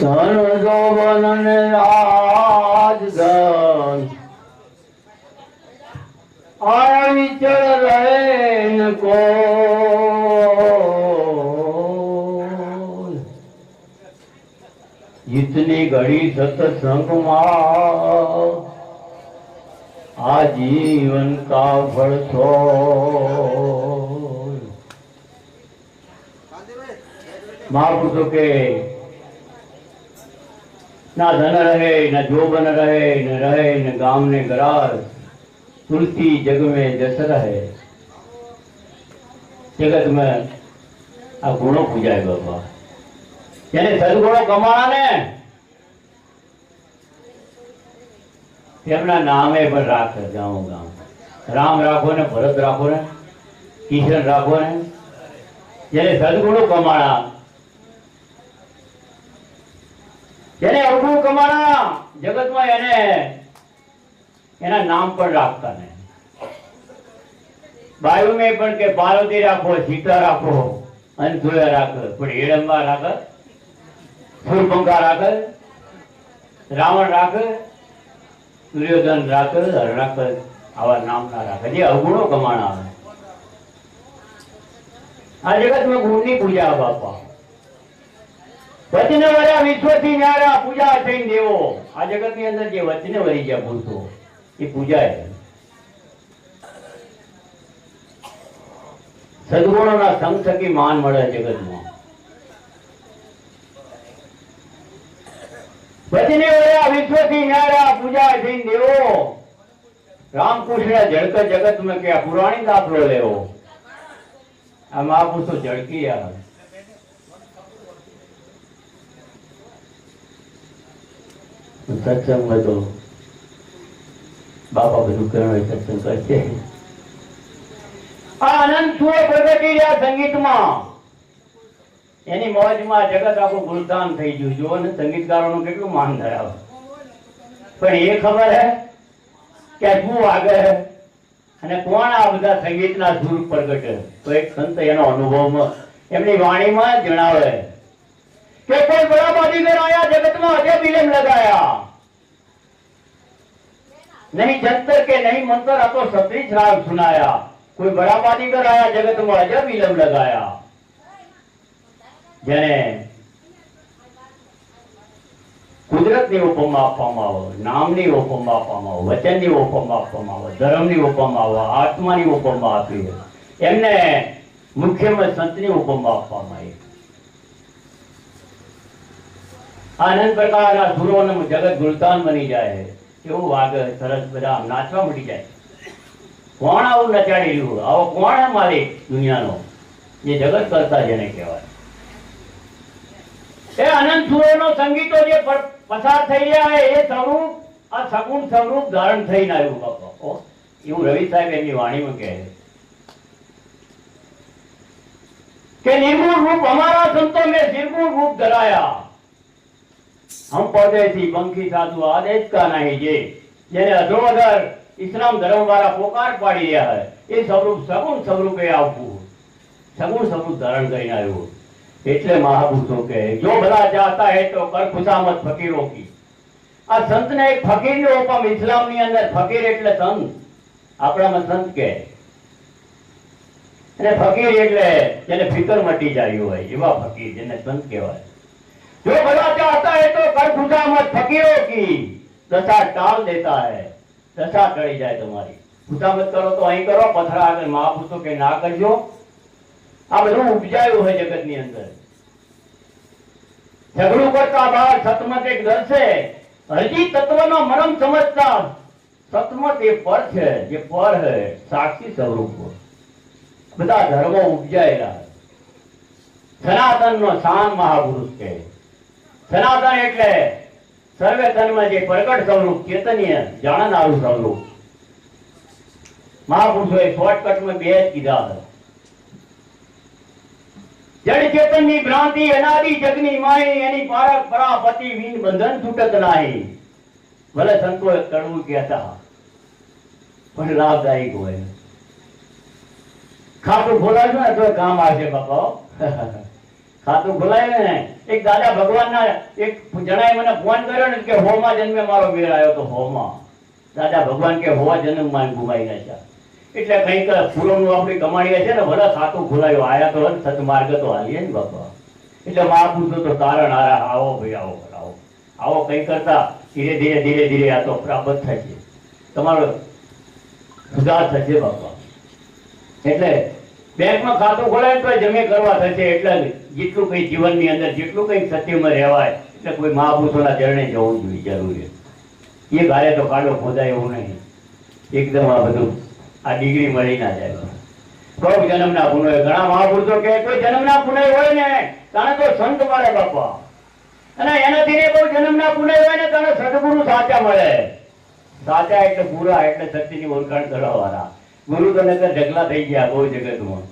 ધન જોબન ને રાજધન આયા વિચર રહે કોઈ જીતની ઘડી સતસંગમાં આ જીવન કા ફળ છો. મહાપુરુષો કે ના ધન રહે ન જોબન રહે ન રહે ન ગામ ને ગરાર तुलसी जग में जस रहे જગત માં આ ગુણો પૂજાય બાબા જેને સદગુણો કમાણા ને તેમના નામે પણ રાખે ગામ ગામ રામ રાખો ને ભરત રાખો ને કિશન રાખો ને જેને સદગુણો કમાણા જેને અવગુણ કમાણા, જગતમાં એને એના નામ પણ રાખતા નહીં. બાયુ મેં પણ કે પાર્વતી રાખો, સીતા રાખો અંધોયા રાખો. પણ હેડંબા રાખે ફૂલપંખા રાખે, રાવણ રાખે, દુર્યોધન રાખે હરણાકર આવા નામ ના રાખે. જે અવગુણો કમાણા આવે આ જગતમાં ગુણની પૂજા બાપા. વચને વર્યા વિશ્વથી ન્યારા પૂજા થઈને દેવો. આ જગતની અંદર જે વચને વરી ગયા પુરુષો એ પૂજાય સદગુણોના સંગ થકી માન મળે જગતમાં. વચને વર્યા વિશ્વથી ન્યારા પૂજા થઈને દેવો. રામકૃષ્ણ જળક જગતમાં કે પુરાણી દાખલો લેવો. આ મહાપુરુષો જળકી આવે. સત્સંગમાં તો બાપા બધું કહેવાય સત્સંગ કરશે આ આનંદ સુએ પ્રગટી રહ્યા સંગીતમાં? એની મોજમાં જગત આખું ગુલતાન થઈ ગયું. જુઓ ને, સંગીતકારોનું કેટલું માન ધરાવે. પણ એ ખબર હે કે શું આગળ અને કોણ આ બધા સંગીતના સુર પ્રગટે તો એક સંત એનો અનુભવમાં, એમની વાણીમાં જણાવે કે કોઈ બરાબર જગતમાં અજય વિલમ લગાયા. નહીં જંતર કે નહીં મંતર આ તો સત્રીસ રાગ સુનાયા કોઈ બડા બાજીગર આયા જગતમાં અજય વિલમ લગાયા જેને કુદરતની ઉપમા આપવામાં આવે નામની ઉપમા આપવામાં આવે વચનની ઉપમા આપવામાં આવે ધર્મની ઉપમા આવે આત્માની ઉપમા આપી એમને મુખ્યમાં સંતની ઉપમા આપવામાં આવી આનંદ પ્રકારના સુરોને જગત ગુલતાન બની જાય કેવું વાગે? સરસ બધા નાચવા મળી જાય કોણ આવું નચાડી રહ્યું? આવો કોણ માલિક દુનિયાનો? જે જગત કરતા જેને કહેવાય. એ અનંત સુરોનો સંગીતો જે પસાર થઈ રહ્યા એ સ્વરૂપ આ સગુણ સ્વરૂપ ધારણ થઈને આવ્યું બાપા. એવું રવિ સાહેબ એમની વાણીમાં કહે છે. કે નિર્ગુણ રૂપ અમારા સંતો મેં નિર્ગુણ રૂપ ધરાયા. હમ પરદેશી પંખી સાધુ આદેશ કા નહીં જે જેને અધોઅધર ઇસ્લામ ધર્મ વાળા પોકાર પાડી રહ્યા છે એ સ્વરૂપ સગુણ સ્વરૂપે આવવું સગુણ સ્વરૂપ ધારણ કરીને આવ્યું એટલે મહાપુરુષો કહે જો ભલા જાતા હે તો કર ખુશામત ફકીરો કી આ સંતને એક ફકીરનો ઉપમ ઇસ્લામની અંદર ફકીર એટલે સંત આપણામાં સંત કહે અને ફકીર એટલે જેને ફિકર મટી જાય હોય એવા ફકીર જેને સંત કહેવાય जो भला चाहता है तो कर पूछा मत, फकीरों की। दशा डाल देता है, दशा डी जाए तुम्हारी। पूछा मत करो तो वही करो, पथरा अगर महापुरुषों के ना करियो। अब रू उपजायु है जगत नी अंदर। झगड़ू करता बार सतमत एक दल से। हजी तत्व नो मरम समझता सतमत ये पर है, ये पर है, साक्षी स्वरूप बता धर्मो उपजाएगा सनातन नो शान महापुरुष के। સનાતન એટલે સર્વે તનમાં જે પ્રગટ સ્વરૂપ ચેતનીય જાણનારું સ્વરૂપ મહાપુરુષોએ શોર્ટકટમાં બે જ કીધા હતા. જડ ચેતનની ભ્રાંતિ, અનાદિ જગની માય, એની પારક પરાપતિ વિન બંધન છૂટત નાહી. ભલે સંતો કડવું કહેતા, પણ લાભદાયક હોય. ખાતું ખોલાશો ને, તો કામ આવશે બાપા ખાતું ખોલાય ને એક દાદા ભગવાનના એક જણાએ મને ફોન કર્યો ને કે હોમાં જન્મે મારો મેળ આવ્યો તો હોમાં. દાદા ભગવાન કે હોવા જન્મમાં ગુમાઈ છે. એટલે કંઈક ફૂલોનું આપણી કમાણીએ છે ને ભલે ખાતું ખોલાયું આયા તો સતમાર્ગ તો હાલીએ ને બાપા. એટલે મહાપુરુષો તો તારણ હારા, આવો ભાઈ, આવો આવો. આવો કંઈ કરતા ધીરે ધીરે ધીરે ધીરે આ તો પ્રાપ્ત થશે તમારો સુધાર થશે બાપા. એટલે બેંકમાં ખાતું ખોલાય તો જમે કરવા થશે એટલે જેટલું કંઈ જીવનની અંદર, જેટલું કંઈ સત્યમાં રહેવાય, એટલે કોઈ મહાપુરુષોના ચરણે જવું જોઈએ જરૂરી. એ ભારે તો કાઢો ખોદાય એવું નહીં. એકદમ આ બધું, આ ડિગ્રી મળી ના જાય. કોઈ જન્મના પુનઃ ઘણા મહાપુરુષો કે કોઈ જન્મના પુનઃ હોય ને, તાણે તો સંત મળે બાપા. અને એનાથી ને કોઈ જન્મના પુનઃ હોય ને, તાણે સદગુરુ સાચા મળે. સાચા એટલે પૂરા, એટલે સત્યની ઓળખાણ કરવા વાળા ગુરુ તો ઢગલા થઈ ગયા બહુ જગતમાં.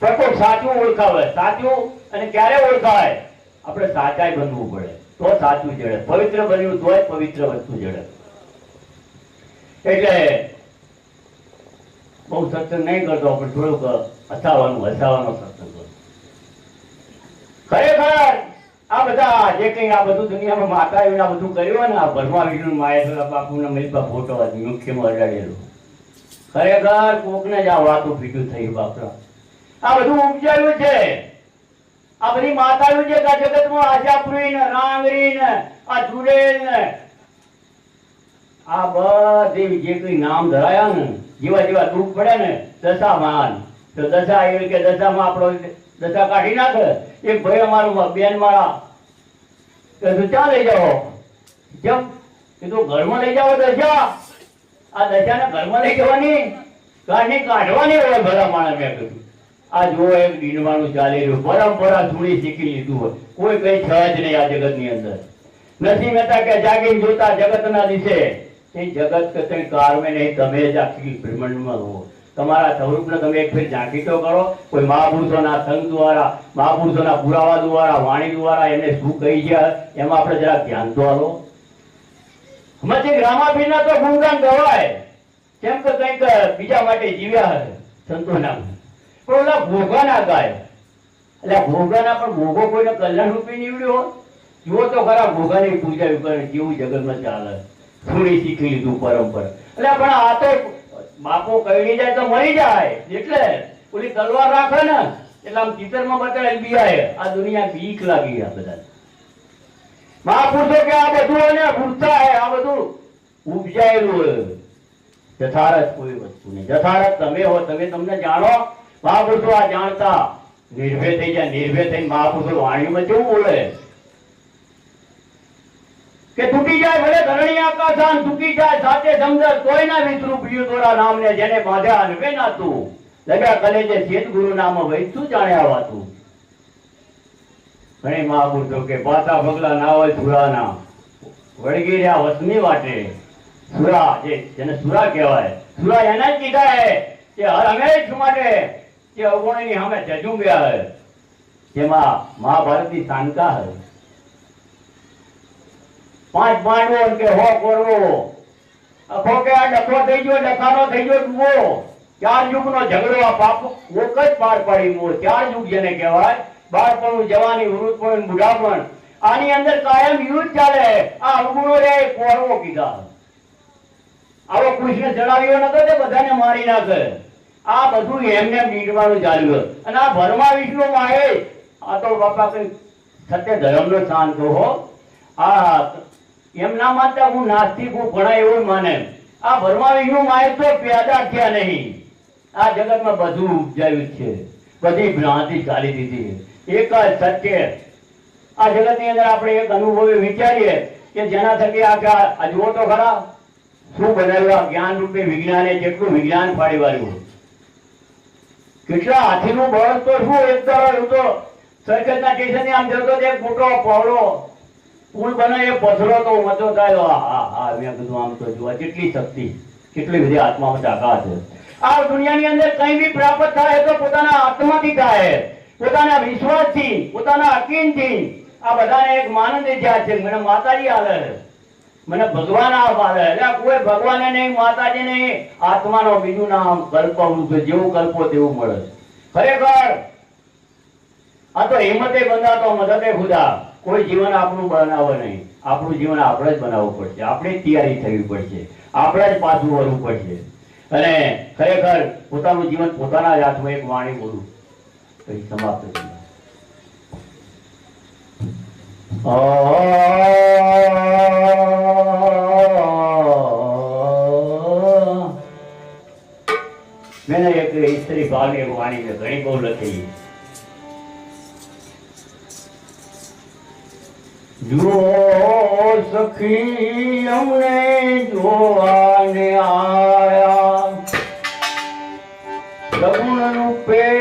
પણ કોઈ સાચું ઓળખાવે, સાચું અને ક્યારે ઓળખાય? આપણે સાચાઈ બનવું પડે. તો સાચું જડે. પવિત્ર બન્યું તોય પવિત્ર વસ્તુ જડે. એટલે બહુ સત્સંગ નહીં કરતો પણ થોડુંક હસાવાનું, હસાવાનો સત્સંગ કરતો. ખરેખર આ બધા જે કઈ આ બધું દુનિયામાં માતા એવું આ બધું કર્યું ને, આ ભરમા વિષ્ણુ માયેશ્વર બાપુના મિલપા ફોટો મુખ્યમાં અડાડેલું. ખરેખર કોકને જ આ વાતું ભીડું થયું, બાપરા. આ બધું ઉપજાયું છે. આ બધી માતાઓ જે આ જગતમાં આશાપુરી ને રાંગરી ને આ ચુડેલ ને આ બધી જે કઈ નામ ધરાયા ને, જેવા જેવા દુઃખ પડે ને દશા માન તો દશા એવી કે દશામાં આપણો દશા કાઢી નાખે. એક ભાઈ અમારું બેન કે તું લઈ જાઓ. કેમ કીધું, ઘરમાં લઈ જાઓ દશા. આ દશાને ઘરમાં લઈ જવાની? કાઢી કાઢવાની હોય ભલા માણસ મેં કીધું. આ જો એક દીનવાનું ચાલી રહ્યું પરંપરા થોડી શીખી લીધું હોય. કોઈ કઈ છે જ નહીં આ જગતની અંદર. નથી મહેતા કે જાગી જોતા જગતના દિશે એ જગત કે કંઈ કારમે નહીં, તમે જ આખી બ્રહ્માંડમાં રહો. તમારા સ્વરૂપને તમે એક ફેર જાગીતો કરો. કોઈ મહાપુરુષોના સંઘ દ્વારા, મહાપુરુષોના પુરાવા દ્વારા, વાણી દ્વારા એમને શું કહી ગયા એમાં આપણે જરા ધ્યાન તો આલો હમણાં રામાપીરના તો ગુણગાન ગવાય. કેમ કે કંઈક બીજા માટે જીવ્યા હશે, સંતોના પણ ઓલા ભોગાના ગાય. એટલે ભોગાના પણ ભોગો કોઈને કલ્યાણ રૂપી નીવડ્યો જુઓ તો ખરા ભોગાની પૂજા કરે જેવું જગતમાં ચાલે. થોડી શીખી લીધું પરંપરા. એટલે પણ આ તો બાપો કઈ જાય તો મરી જાય. એટલે ઓલી તલવાર રાખે ને, એટલે આમ ચિત્રમાં બતાવે બી આ દુનિયા બીક લાગી આ બધા મહાપુરુષો કે આ બધું એને ભૂલતા હે, આ બધું ઉપજાયેલું યથાર્થ કોઈ વસ્તુ નહીં. યથાર્થ તમે હો, તમે તમને જાણો. મહાપુરુષો આ જાણતા. નિર્ભય થઈ જાય, નિર્ભય થઈને મહાપુરુષો વાણીમાં કેવું બોલે? કે તૂટી જાય ભલે ધરણી આકાશાન, તૂટી જાય સાચે સમજર તોય ના વિસરું પ્રિય તોરા નામને જેને બાંધ્યા અનવે ના તું લગ્યા કલેજે શેત ગુરુ નામ વૈ શું જાણ્યા વાતું ઘણી મહાપુરુષો કે પાતા પગલા ના હોય સુરાના. વળગી રહ્યા વસની વાટે. સુરા જે જેને સુરા કહેવાય. સુરા એના જ કીધા હે કે હર હંમેશ માટે કે અવગુણની સામે જજુમ્યા હે જેમાં મહાભારતની શાનકા હે. પાંચ પાંડવો ને કે, હો કરવો, અખો કે આ ડખો થઈ ગયો, ડખાનો થઈ ગયો ડૂબો ચાર યુગનો ઝઘડો આ પાપ કોક જ પાર પાડી મો ચાર યુગ જેને કહેવાય બાળપણ જવાની વૃદ્ધપણ બુઢાપણ. આની અંદર કાયમ યુદ્ધ ચાલે. આ અવગુણો રે કોરવો કીધા. આવો કૃષ્ણ ચડાવ્યો નતો તે બધાને મારી નાખે. આ બધું એમને નીડવાનું ચાલ્યું અને આ ભરમા વિષ્ણુ માએ આ તો બાપા કઈ સત્ય ધર્મનો શાંત હો. આ એમ ના માનતા હું નાસ્તિક હું ઘણા એવું માને. આ ભરમા વિષ્ણુ માએ તો પેદા થયા નહીં. આ જગતમાં બધું ઉપજાયું છે. બધી ભ્રાંતિ ચાલી દીધી એક જ સત્ય. આ જગતની અંદર આપણે એક અનુભવી વિચારીએ કે જેના થકી આ જુઓ તો ખરા, શું બનાવ્યું જ્ઞાન રૂપે વિજ્ઞાને જેટલું વિજ્ઞાન પાડી વાળ્યું. કેટલા હાથીનું બળ તો શું એક એવું તો સરખેજના સ્ટેશને આમ જતો તો મોટો પહોળો પુલ બને એ પથરો તો મતો થાય. હા હા મેં કીધું આમ તો જોવા કેટલી શક્તિ, કેટલી બધી આત્મામાં તાકાત આ દુનિયાની અંદર કંઈ બી પ્રાપ્ત થાય તો પોતાના આત્માથી થાય. પોતાના વિશ્વાસથી, પોતાના અકીનથી આ બધાને એક માનંદ જ્યાં છે. મને માતાજી આલે મને ભગવાન આલે એટલે કોઈ ભગવાને નહીં, માતાજી નહીં, આત્માનો બીજું નામ કલ્પવું જેવું કલ્પો તેવું મળે ખરેખર, આ તો હિંમતે બંધાતો મદદે ખુદા. કોઈ જીવન આપણું બનાવે નહીં. આપણું જીવન આપણે જ બનાવવું પડશે. આપણે તૈયારી થવી પડશે. આપણે જ પાછું વળવું પડશે. અને ખરેખર, પોતાનું જીવન પોતાના જ હાથમાં એક વાણી બોલવું પછી સમાપ્ત થઈ જોવાને આયા સગુણ રૂપે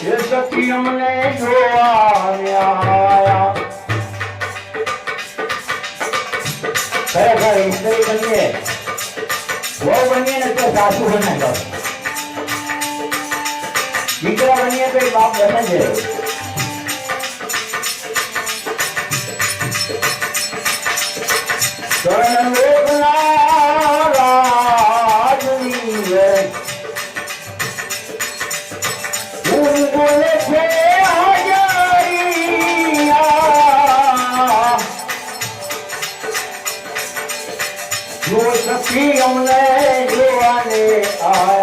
સખી અમને જોવાયા બનીએ. બહુ બનીએ ને તો સાસુ બને દીકરા બનીએ તો બાપ બને છે. શ્રી અમને જોવાને આ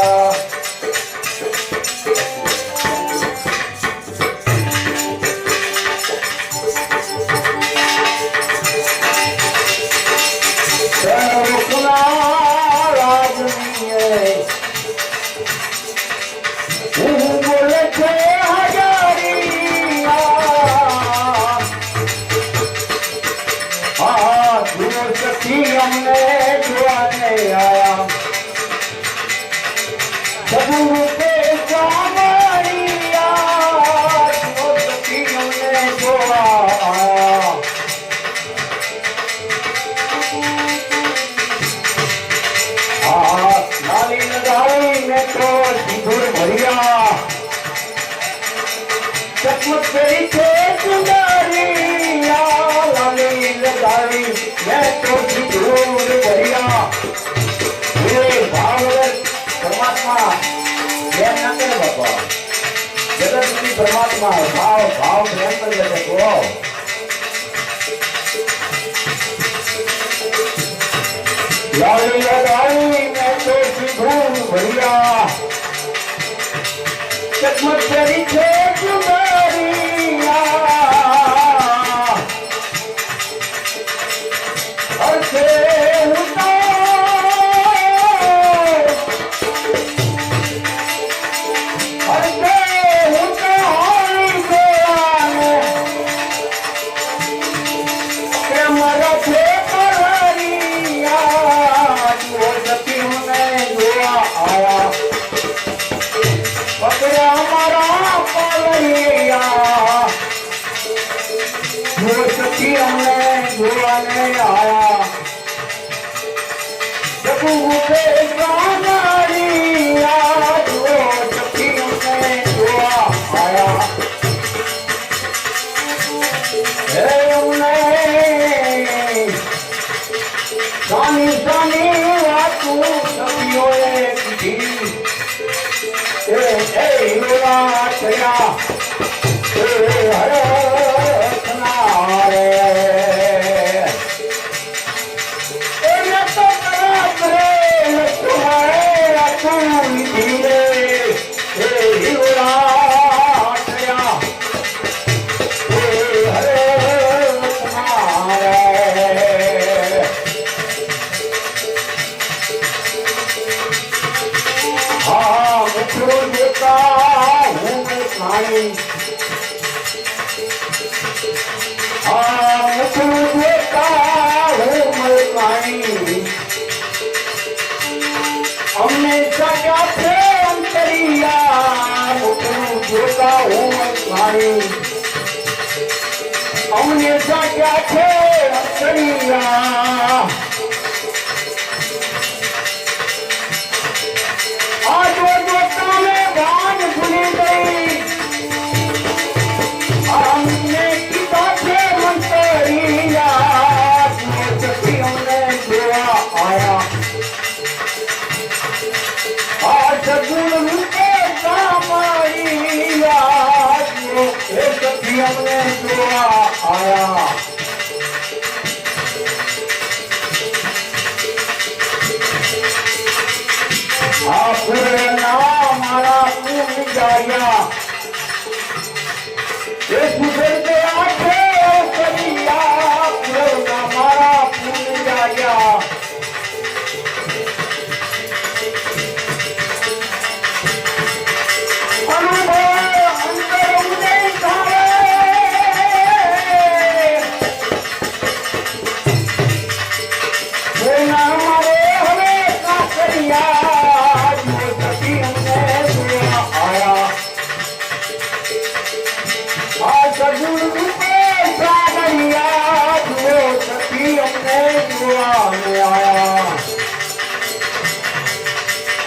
সকল પરમાત્મા ભાવ ભાવ નિરંતર જતો મારી અમને જાગ્યા છે કરિયા આજો જોતા મેં ગાન ભૂલી ગઈ. અમને કીધા છે મંતરિયા. જતી અમને જોવા આયા. આ જગુણ やいてよ。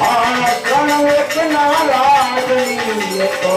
આ કણ એક ના લાગણી તો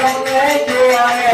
Yeah, yeah, yeah.